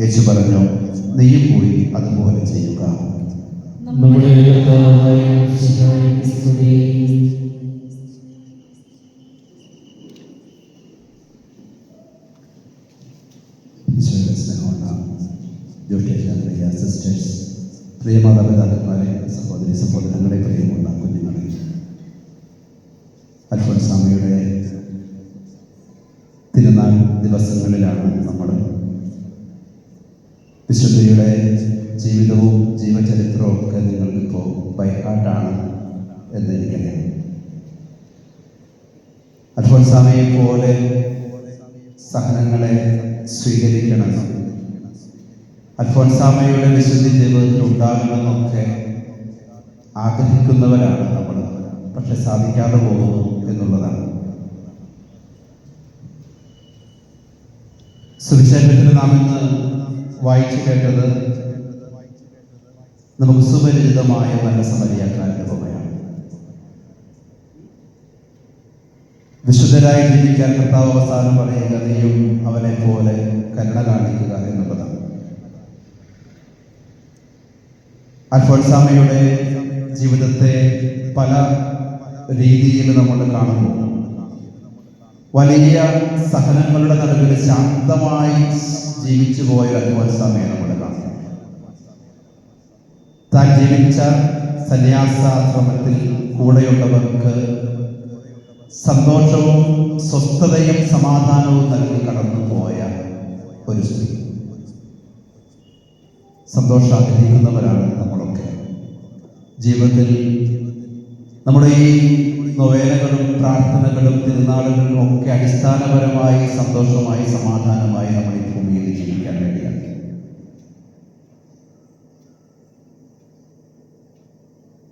യേശു പറഞ്ഞു നീയും പോയി അതുപോലെ ചെയ്യുക നമ്മുടെ കർത്താവായ മിശിഹായ്ക്ക് സ്തുതി. ഈശോയുടെ സ്നേഹമുള്ള ജ്യോതിഷ പ്രിയ സിസ്റ്റേഴ്സ് പ്രിയ മാതാപിതാക്കന്മാരെ സഹോദരി സഹോദരങ്ങളെ പ്രിയമുള്ള അൽഫോൻസാമയെ പോലെ സഹനങ്ങളെ സ്വീകരിക്കണം. അൽഫോൻസാമയുടെ വിശുദ്ധി ജീവിതത്തിൽ ഉണ്ടാകണമെന്നൊക്കെ ആഗ്രഹിക്കുന്നവരാണ് നമ്മൾ. പക്ഷെ സാധിക്കാതെ പോകുന്നു എന്നുള്ളതാണ്. സുവിശേഷത്തിന് നാം ഇന്ന് വായിച്ചു കേട്ടത് നമുക്ക് സുപരിചിതമായ നല്ല സമരിയാക്കാൻ ഉപമയാണ് വിശുദ്ധരായി ജീവിക്കാൻ കർത്താവ് അവസാനം പറയുക നീയും അവനെ പോലെ കരുണ കാണിക്കുക എന്നുള്ളതാണ്. അൽഫോൻസാമയുടെ ജീവിതത്തെ പല രീതിയിൽ നമ്മൾ കാണുന്നു. വലിയ സഹനങ്ങളുടെ നടുവിൽ ശാന്തമായി ജീവിച്ചു പോയ അൽഫോൻസാമയെ നമ്മൾ കാണുന്നു. താൻ ജീവിച്ച സന്യാസാശ്രമത്തിൽ കൂടെയുള്ളവർക്ക് സന്തോഷവും സ്വസ്ഥതയും സമാധാനവും നൽകി കടന്നു പോയ ഒരു സ്ത്രീ. സന്തോഷം ആഗ്രഹിക്കുന്നവരാണ് നമ്മളൊക്കെ. ജീവിതത്തിൽ നമ്മുടെ ഈ നൊവേനകളും പ്രാർത്ഥനകളും തിരുനാളുകളും ഒക്കെ അടിസ്ഥാനപരമായി സന്തോഷമായി സമാധാനമായി നമ്മൾ ഈ ഭൂമിയിൽ ജീവിക്കാൻ വേണ്ടിയാണ്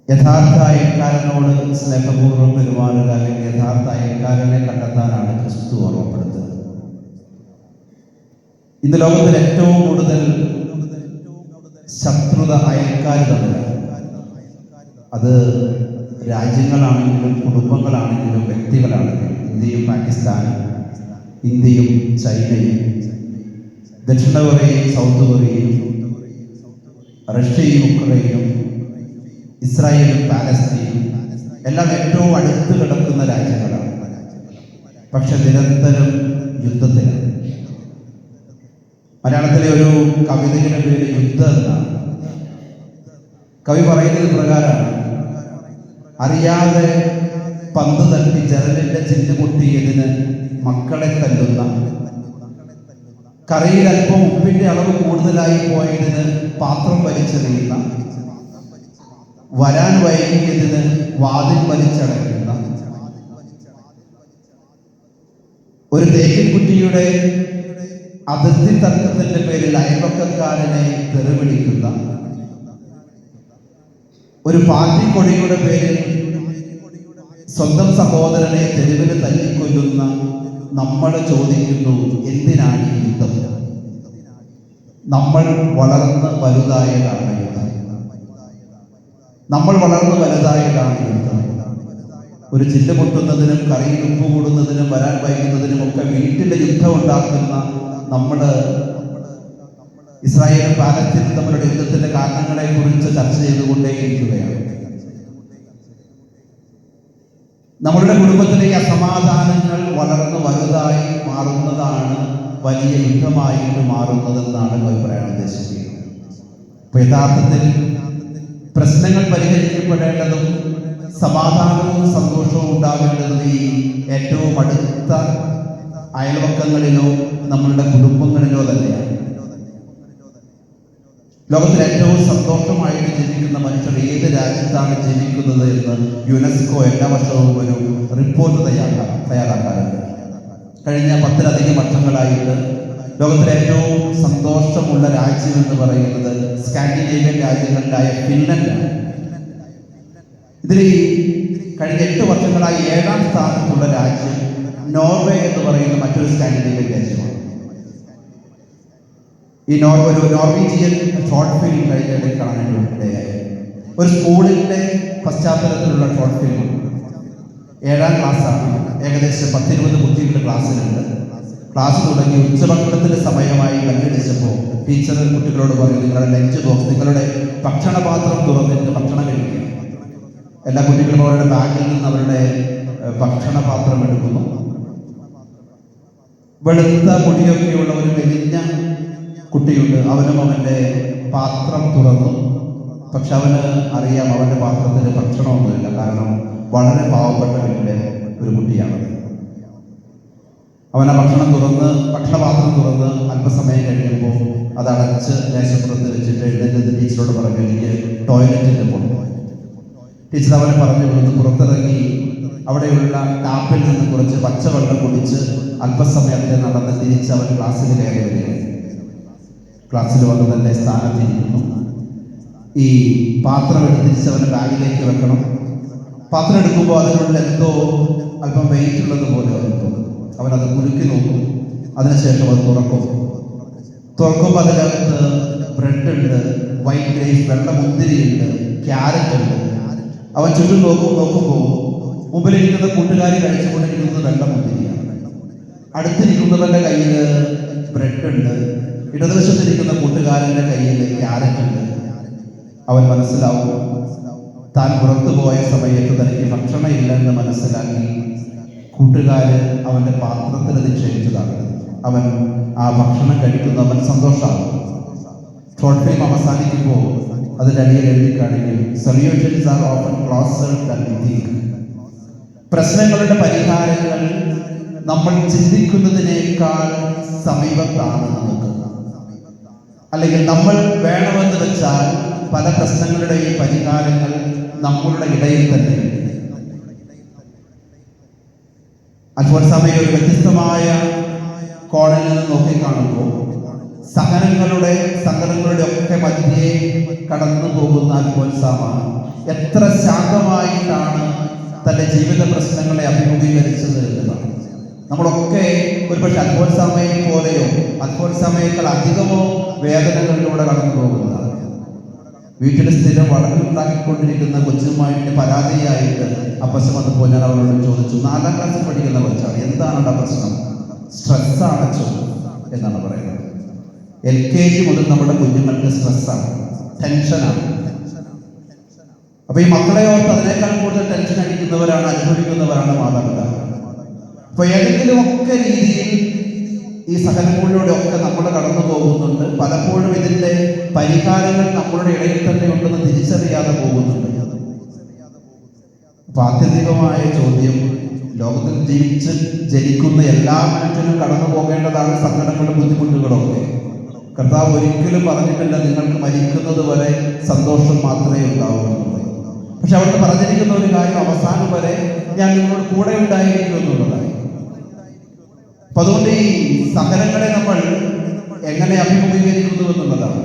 യഥാർത്ഥ അയൽക്കാരനോട് സ്നേഹപൂർവം പെരുമാറുക അല്ലെങ്കിൽ യഥാർത്ഥ അയൽക്കാരനെ കണ്ടെത്താനാണ് ക്രിസ്തു ഓർമ്മപ്പെടുത്തുന്നത്. ഇന്ന് ലോകത്തിൽ ഏറ്റവും കൂടുതൽ ശത്രുത അയൽക്കാർ തമ്മിലാണ് അത് രാജ്യങ്ങളാണെങ്കിലും കുടുംബങ്ങളാണെങ്കിലും വ്യക്തികളാണെങ്കിലും ഇന്ത്യയും പാകിസ്ഥാനും ഇന്ത്യയും ചൈനയും ദക്ഷിണ കൊറിയയും സൗത്ത് കൊറിയയും റഷ്യയും ഉക്രൈനും ഇസ്രായേലും പാലസ്തീനും എല്ലാം ഏറ്റവും അടുത്ത് കിടക്കുന്ന രാജ്യങ്ങളാണ്. പക്ഷെ നിരന്തരം യുദ്ധത്തിലാണ്. മലയാളത്തിലെ ഒരു കവിതയുടെ പേര് യുദ്ധം എന്നാണ്. കവി പറയുന്നത് പ്രകാരമാണ് അറിയാതെ പന്ത് തട്ടി ജനലിന്റെ ചില്ല് മുട്ടിയതിന് മക്കളെ തല്ലുന്ന. കറിയിൽ അല്പം ഉപ്പിന്റെ അളവ് കൂടുതലായി പോയതിന് പാത്രം വലിച്ചെറിയുന്ന. വരാൻ വൈകിയതിന് വാതിൽ വലിച്ചടയ്ക്കുന്ന ഒരു തേക്കിൻകുട്ടിയുടെ അതിർത്തി തർക്കത്തിന്റെ പേരിൽ അയൽപക്കക്കാരനെ തെറിവിളിക്കുന്ന ഒരു പാർട്ടി കൊടിയുടെ പേരിൽ സ്വന്തം സഹോദരനെ തെരുവിൽ തല്ലിക്കൊല്ലുന്ന നമ്മൾ ചോദിക്കുന്നു എന്തിനാണ് യുദ്ധം? നമ്മൾ വളർന്ന് വലുതായതാണ് യുദ്ധം. നമ്മൾ വളർന്ന് വലുതായതാണ് യുദ്ധം ഒരു ചില്ല പൊട്ടുന്നതിനും കറിയിൽ ഉപ്പ് കൂടുന്നതിനും വരാൻ വൈകുന്നതിനും ഒക്കെ വീട്ടിലെ യുദ്ധം ഉണ്ടാക്കുന്ന നമ്മുടെ ഇസ്രായേലും പാലസ്തീനും തമ്മിലുള്ള യുദ്ധത്തിന്റെ കാരണങ്ങളെ കുറിച്ച് ചർച്ച ചെയ്തുകൊണ്ടേയിരിക്കുകയാണ്. നമ്മളുടെ കുടുംബത്തിലെ അസമാധാനങ്ങൾ വളർന്ന് വലുതായി മാറുന്നതാണ് വലിയ യുദ്ധമായിട്ട് മാറുന്നതെന്നാണ് അഭിപ്രായം ഉദ്ദേശിക്കുന്നത്. അപ്പൊ യഥാർത്ഥത്തിൽ പ്രശ്നങ്ങൾ പരിഹരിക്കപ്പെടേണ്ടതും സമാധാനവും സന്തോഷവും ഉണ്ടാകേണ്ടതും ഈ ഏറ്റവും അടുത്ത അയൽവക്കങ്ങളിലോ നമ്മളുടെ കുടുംബങ്ങളിലോ തന്നെയാണ്. ലോകത്തിൽ ഏറ്റവും സന്തോഷമായിട്ട് ജീവിക്കുന്ന മനുഷ്യർ ഏത് രാജ്യത്താണ് ജീവിക്കുന്നത് എന്ന് യുനെസ്കോ എല്ലാ വർഷവും ഒരു റിപ്പോർട്ട് തയ്യാറാ തയ്യാറാക്കാറുണ്ട്. കഴിഞ്ഞ പത്തിലധികം വർഷങ്ങളായിട്ട് ലോകത്തിലെ ഏറ്റവും സന്തോഷമുള്ള രാജ്യം എന്ന് പറയുന്നത് സ്കാൻഡിനേവിയൻ രാജ്യങ്ങളിലായ ഫിൻലൻഡാണ്. ഇതിൽ കഴിഞ്ഞ എട്ട് വർഷങ്ങളായി ഏഴാം സ്ഥാനത്തുള്ള രാജ്യം നോർവേ എന്ന് പറയുന്ന മറ്റൊരു സ്കാൻഡിനേവിയൻ രാജ്യമാണ്. ഈ നോർ ഒരു നോർവീജിയൻ ഷോർട്ട് ഫിലിം കഴിഞ്ഞിടയിൽ കാണാനിടയായി ഒരു സ്കൂളിന്റെ പശ്ചാത്തലത്തിലുള്ള ഷോർട്ട് ഫിലിം ഏഴാം ക്ലാസ്സാണ് ഏകദേശം പത്തിരുപത് കുട്ടികളുടെ ക്ലാസ്സിലുണ്ട് ക്ലാസ് തുടങ്ങി ഉച്ചഭക്ഷണത്തിന്റെ സമയമായി കല്ലടിച്ചപ്പോൾ ടീച്ചർ കുട്ടികളോട് പറഞ്ഞു നിങ്ങളുടെ ലഞ്ച് ബോക്സ് നിങ്ങളുടെ ഭക്ഷണപാത്രം തുറന്നിട്ട് ഭക്ഷണം കഴിക്കുക. എല്ലാ കുട്ടികളും അവരുടെ ബാഗിൽ നിന്ന് അവരുടെ ഭക്ഷണപാത്രം എടുക്കുന്നു. വെളുത്ത മുടിയൊക്കെയുള്ള ഒരു മെലിഞ്ഞ കുട്ടിയുണ്ട്. അവനും അവന്റെ പാത്രം തുറന്നു. പക്ഷെ അവന് അറിയാം അവന്റെ പാത്രത്തിൽ ഭക്ഷണമൊന്നുമില്ല. കാരണം വളരെ പാവപ്പെട്ട വീട്ടിലെ ഒരു കുട്ടിയാണത് അവൻ ആ ഭക്ഷണം തുറന്ന് ഭക്ഷണപാത്രം തുറന്ന് അല്പസമയം കഴിയുമ്പോൾ അത് അടച്ച് മേശപ്പുറത്ത് വെച്ചിട്ട് എഴുന്നേറ്റ് ടീച്ചറോട് പറഞ്ഞു എനിക്ക് ടോയ്ലറ്റിൽ പോകണം. ടീച്ചർ അവനെ പറഞ്ഞു ഇവിടുന്ന് പുറത്തിറങ്ങി അവിടെയുള്ള ടാപ്പിൽ നിന്ന് കുറച്ച് പച്ചവെള്ളം കുടിച്ച് അല്പസമയത്തിൽ നടന്ന് തിരിച്ച് അവൻ ക്ലാസ്സിൽ കയറി വരികയാണ്. ക്ലാസ്സിൽ വന്ന് തന്റെ സ്ഥാനത്തിരിക്കുന്നു. ഈ പാത്രം എടുത്തിരിച്ച് അവന്റെ ബാഗിലേക്ക് വെക്കണം. പാത്രം എടുക്കുമ്പോൾ അതിനുള്ളിൽ എന്തോ അല്പം വെയിറ്റ് ഉള്ളത് പോലെ അവന് തോന്നും അവൻ കുലുക്കി നോക്കും. അതിനുശേഷം അത് തുറക്കും. തുറക്കുമ്പോൾ അതിനകത്ത് ബ്രെഡ് ഉണ്ട് വൈറ്റ് ഗ്രേസ് വെള്ള മുന്തിരി ഉണ്ട് ക്യാരറ്റ് ഉണ്ട്. അവൻ ചുറ്റും നോക്കും നോക്കുമ്പോൾ മുമ്പിലിരിക്കുന്ന കൂട്ടുകാരി കഴിച്ചുകൊണ്ടിരിക്കുന്നത് വെള്ള മുന്തിരിയാണ് അടുത്തിരിക്കുന്നവന്റെ കയ്യിൽ ബ്രെഡ് ഉണ്ട് ഇടതുവശത്തിരിക്കുന്ന കൂട്ടുകാരന്റെ കയ്യിൽ ക്യാരറ്റ് ഉണ്ട്. അവൻ മനസ്സിലാവും താൻ പുറത്തു പോയ സമയത്ത് തനിക്ക് ഭക്ഷണം ഇല്ലെന്ന് മനസ്സിലാക്കി കൂട്ടുകാര് അവന്റെ പാത്രത്തിൽ നിക്ഷേപിച്ചതാണ് അവൻ ആ ഭക്ഷണം കഴിക്കുന്നവൻ സന്തോഷമാകും ഷോർട്ട് ഫിലിം അവസാനിക്കുമ്പോൾ അതിന്റെ അടിയിൽ എഴുതിക്കാണെങ്കിൽ സൊല്യൂഷൻസ് ആർ ഓപ്പൺ ക്ലോസർ പ്രശ്നങ്ങളുടെ പരിഹാരങ്ങൾ നമ്മൾ ചിന്തിക്കുന്നതിനേക്കാൾ സമീപത്താണ് നമുക്ക്. അല്ലെങ്കിൽ നമ്മൾ വേണമെന്ന് വെച്ചാൽ പല പ്രശ്നങ്ങളുടെയും പരിഹാരങ്ങൾ നമ്മളുടെ ഇടയിൽ തന്നെ അൽഫോൻസാമയെ ഒരു വ്യത്യസ്തമായ കോണിൽ നിന്ന് നോക്കിക്കാണുമ്പോൾ സഹനങ്ങളുടെ സങ്കടങ്ങളുടെ ഒക്കെ മധ്യേ കടന്നു പോകുന്ന അൽഫോൻസാമ എത്ര ശാന്തമായിട്ടാണ് തന്റെ ജീവിത പ്രശ്നങ്ങളെ അഭിമുഖീകരിച്ചത് എന്നതാണ്. നമ്മളൊക്കെ ഒരുപക്ഷെ അൽഫോൻസാമയെ പോലെയോ അൽഫോൻസാമയേക്കാൾ അധികമോ വേദനകളിലൂടെ കടന്നു പോകുന്നതാണ്. വീട്ടിൽ സ്ഥിരം വഴക്കുണ്ടാക്കിക്കൊണ്ടിരിക്കുന്ന കൊച്ചുമായിട്ട് പരാതിയായിട്ട് അപ്പശം വന്നപ്പോൾ ഞാൻ അവരോട് ചോദിച്ചു നാലാം ക്ലാസ്സിൽ പഠിക്കുന്ന കൊച്ചാണ് എന്താണ് അവിടെ പ്രശ്നം? സ്ട്രെസ്സാണ് അച്ഛൻ എന്നാണ് പറയുന്നത്. എൽ കെ ജി മുതൽ നമ്മുടെ കുഞ്ഞുങ്ങൾക്ക് സ്ട്രെസ്സാണ് ടെൻഷനാണ് അപ്പൊ ഈ മക്കളെ ഓർത്ത് അതിനേക്കാൾ കൂടുതൽ ടെൻഷൻ അടിക്കുന്നവരാണ് അനുഭവിക്കുന്നവരാണ് മാതാപിതാക്കൾ. അപ്പൊ ഏതെങ്കിലും ഒക്കെ രീതിയിൽ ഈ സഹനങ്ങളിലൂടെ ഒക്കെ നമ്മൾ കടന്നു പോകുന്നുണ്ട്. പലപ്പോഴും ഇതിന്റെ പരിഹാരങ്ങൾ നമ്മളുടെ ഇടയിൽ തന്നെ ഉണ്ടെന്ന് തിരിച്ചറിയാതെ പോകുന്നുണ്ട്. അപ്പൊ ചോദ്യം ലോകത്തിൽ ജീവിച്ച് ജനിക്കുന്ന എല്ലാ മനുഷ്യനും കടന്നു പോകേണ്ടതാണ് സങ്കടങ്ങളും ബുദ്ധിമുട്ടുകളും ഒക്കെ കർത്താവ് ഒരിക്കലും പറഞ്ഞിട്ടില്ല നിങ്ങൾക്ക് മരിക്കുന്നത് വരെ സന്തോഷം മാത്രമേ ഉണ്ടാവുകയുള്ളൂ പക്ഷെ അവിടെ പറഞ്ഞിരിക്കുന്ന ഒരു കാര്യം അവസാനം വരെ ഞാൻ നിങ്ങളോട് കൂടെ ഉണ്ടായിരിക്കും എന്നുള്ളതാണ് അപ്പൊ അതുകൊണ്ട് ഈ സഹനങ്ങളെ നമ്മൾ എങ്ങനെ അഭിമുഖീകരിക്കുന്നു എന്നുള്ളതാണ്.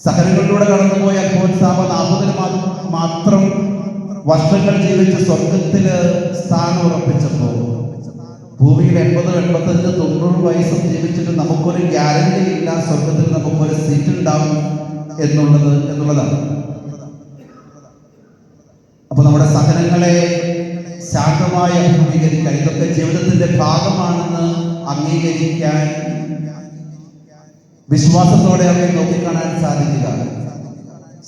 സഹനങ്ങളിലൂടെ കടന്നുപോയ അൽഫോൻസാമ നാൽപ്പതിന് മാത്രം വർഷങ്ങൾ ജീവിച്ച് സ്വർഗത്തിൽ സ്ഥാനം ഉറപ്പിച്ചപ്പോൾ ഭൂമിയിൽ എൺപത് എൺപത്തഞ്ച് തൊണ്ണൂറ് വയസ്സും ജീവിച്ചിട്ട് നമുക്കൊരു ഗ്യാരണ്ടി ഇല്ല സ്വർഗത്തിൽ നമുക്കൊരു സീറ്റ് ഉണ്ടാവും എന്നുള്ളത് എന്നുള്ളതാണ്. അപ്പൊ നമ്മുടെ സഹനങ്ങളെ ശാന്തമായി അഭിമുഖീകരിക്കാൻ ഇതൊക്കെ ജീവിതത്തിന്റെ ഭാഗമാണെന്ന് അംഗീകരിക്കാൻ വിശ്വാസത്തോടെ അവരെ നോക്കിക്കാണാൻ സാധിക്കുക.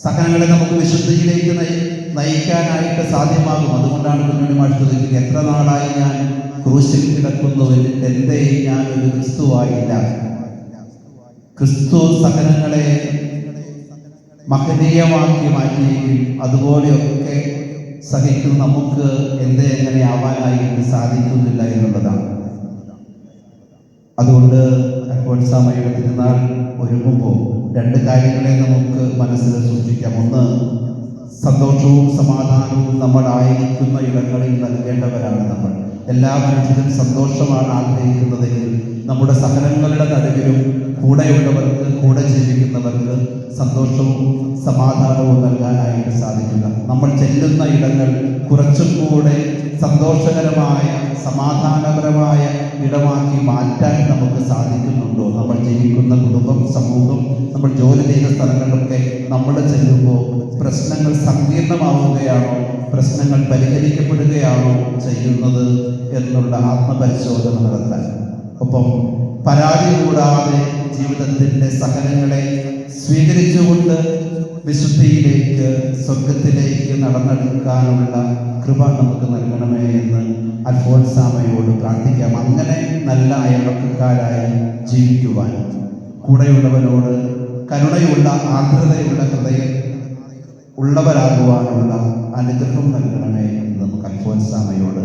സഹനങ്ങളെ നമുക്ക് വിശുദ്ധിയിലേക്ക് നയി- നയിക്കാനായിട്ട് സാധ്യമാകും. അതുകൊണ്ടാണ് മാഷ് ചോദിക്കുന്നത് എത്ര നാളായി ഞാൻ ക്രൂശിൽ കിടക്കുന്നു എന്തേ ഞാൻ ഒരു ക്രിസ്തുവായില്ല. ക്രിസ്തു സഹനങ്ങളെ മഹനീയമാക്കി മാറ്റിയെങ്കിൽ അതുപോലെയൊക്കെ സഹിക്കുന്ന നമുക്ക് എന്തേ എങ്ങനെ ആവാനായിട്ട് സാധിക്കുന്നില്ല എന്നുള്ളതാണ്. അതുകൊണ്ട് അൽഫോത്സാമയുടെ തിരുനാൾ ഒരുങ്ങുമ്പോൾ രണ്ട് കാര്യങ്ങളെ നമുക്ക് മനസ്സിൽ സൂക്ഷിക്കാം. ഒന്ന് സന്തോഷവും സമാധാനവും നമ്മൾ ആയിരിക്കുന്ന ഇടങ്ങളിൽ നൽകേണ്ടവരാണ് നമ്മൾ. എല്ലാ മനുഷ്യരും സന്തോഷമാണ് ആഗ്രഹിക്കുന്നതെങ്കിൽ നമ്മുടെ സഹനങ്ങളുടെ നടുവിലും കൂടെയുള്ളവർക്ക് കൂടെ ജീവിക്കുന്നവർക്ക് സന്തോഷവും സമാധാനവും നൽകാനായിട്ട് സാധിക്കുക. നമ്മൾ ചെല്ലുന്ന ഇടങ്ങൾ കുറച്ചും കൂടെ സന്തോഷകരമായ സമാധാനപരമായ ഇടമാക്കി മാറ്റാൻ നമുക്ക് സാധിക്കുന്നുണ്ടോ? നമ്മൾ ജീവിക്കുന്ന കുടുംബം സമൂഹം നമ്മൾ ജോലി ചെയ്യുന്ന സ്ഥലങ്ങളിലൊക്കെ നമ്മൾ ചെല്ലുമ്പോൾ പ്രശ്നങ്ങൾ സങ്കീർണമാവുകയാണോ? പ്രശ്നങ്ങൾ പരിഹരിക്കപ്പെടുകയാണോ ചെയ്യുന്നത് എന്നുള്ള ആത്മപരിശോധന നടത്താൻ. ഒപ്പം പരാതി കൂടാതെ ജീവിതത്തിന്റെ സഹനങ്ങളെ സ്വീകരിച്ചുകൊണ്ട് വിശുദ്ധിയിലേക്ക് സ്വർഗത്തിലേക്ക് നടന്നെടുക്കാനുള്ള കൃപ നമുക്ക് നൽകണമേ എന്ന് അൽഫോൻസാമയോട് പ്രാർത്ഥിക്കാം. അങ്ങനെ നല്ല അയൽവക്കക്കാരായി ജീവിക്കുവാൻ കൂടെയുള്ളവരോട് കരുണയുള്ള ആർദ്രതയുള്ള ഹൃദയം ഉള്ളവരാകുവാനുള്ള അനുഗ്രഹം നൽകണമേ എന്ന് നമുക്ക് അൽഫോൻസാമയോട്